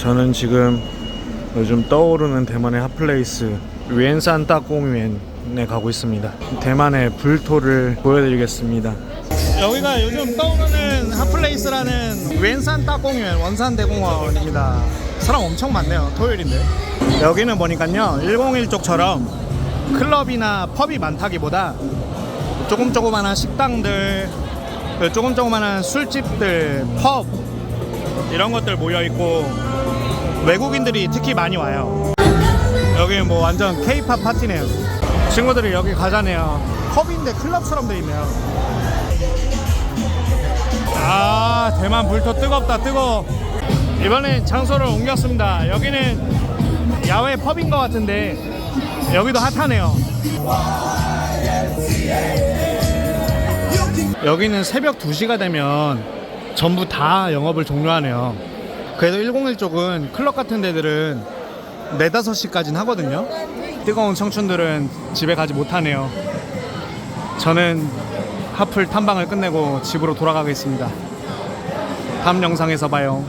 저는 지금 요즘 떠오르는 대만의 핫플레이스 웬산 따공園에 가고 있습니다. 대만의 불토를 보여드리겠습니다. 여기가 요즘 떠오르는 핫플레이스라는 웬산 따공園원산 대공원입니다. 사람 엄청 많네요. 토요일인데. 여기는 보니까요 101 쪽처럼 클럽이나 펍이 많다기보다 조금 조그만한 식당들, 그 조금 조그만한 술집들, 펍 이런 것들 모여 있고 외국인들이 특히 많이 와요. 여기 뭐 완전 K-팝 파티네요. 친구들이 여기 가자네요. 펍인데 클럽처럼 돼 있네요. 아 대만 불토 뜨겁다 뜨거. 이번엔 장소를 옮겼습니다. 여기는 야외 펍인 것 같은데 여기도 핫하네요. 여기는 새벽 2시가 되면 전부 다 영업을 종료하네요. 그래도 101 쪽은 클럽 같은 데들은 4, 5시까지는 하거든요. 뜨거운 청춘들은 집에 가지 못하네요. 저는 하플 탐방을 끝내고 집으로 돌아가겠습니다. 다음 영상에서 봐요.